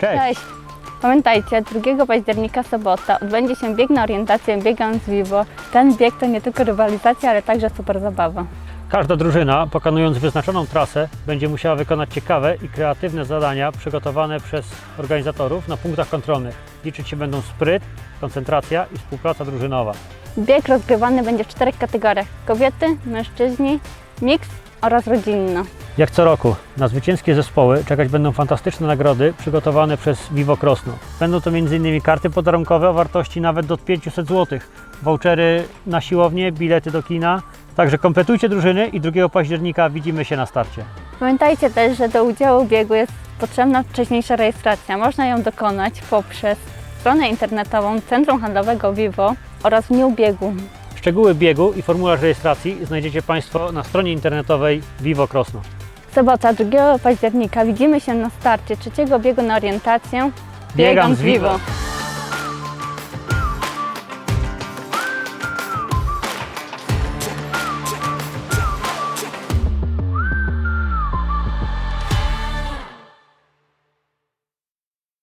Cześć! Cześć! Pamiętajcie, 2 października sobota odbędzie się bieg na orientację Biegam z Vivo. Ten bieg to nie tylko rywalizacja, ale także super zabawa. Każda drużyna, pokonując wyznaczoną trasę, będzie musiała wykonać ciekawe i kreatywne zadania przygotowane przez organizatorów na punktach kontrolnych. Liczyć się będą spryt, koncentracja i współpraca drużynowa. Bieg rozgrywany będzie w czterech kategoriach: kobiety, mężczyźni, miks oraz rodzinna. Jak co roku, na zwycięskie zespoły czekać będą fantastyczne nagrody przygotowane przez Vivo Krosno. Będą to m.in. karty podarunkowe o wartości nawet do 500 zł, vouchery na siłownię, bilety do kina. Także kompletujcie drużyny i 2 października widzimy się na starcie. Pamiętajcie też, że do udziału w biegu jest potrzebna wcześniejsza rejestracja. Można ją dokonać poprzez stronę internetową Centrum Handlowego Vivo oraz w dniu biegu. Szczegóły biegu i formularz rejestracji znajdziecie Państwo na stronie internetowej Vivo Krosno. Sobota 2 października. Widzimy się na starcie trzeciego biegu na orientację. Biegam z Vivo.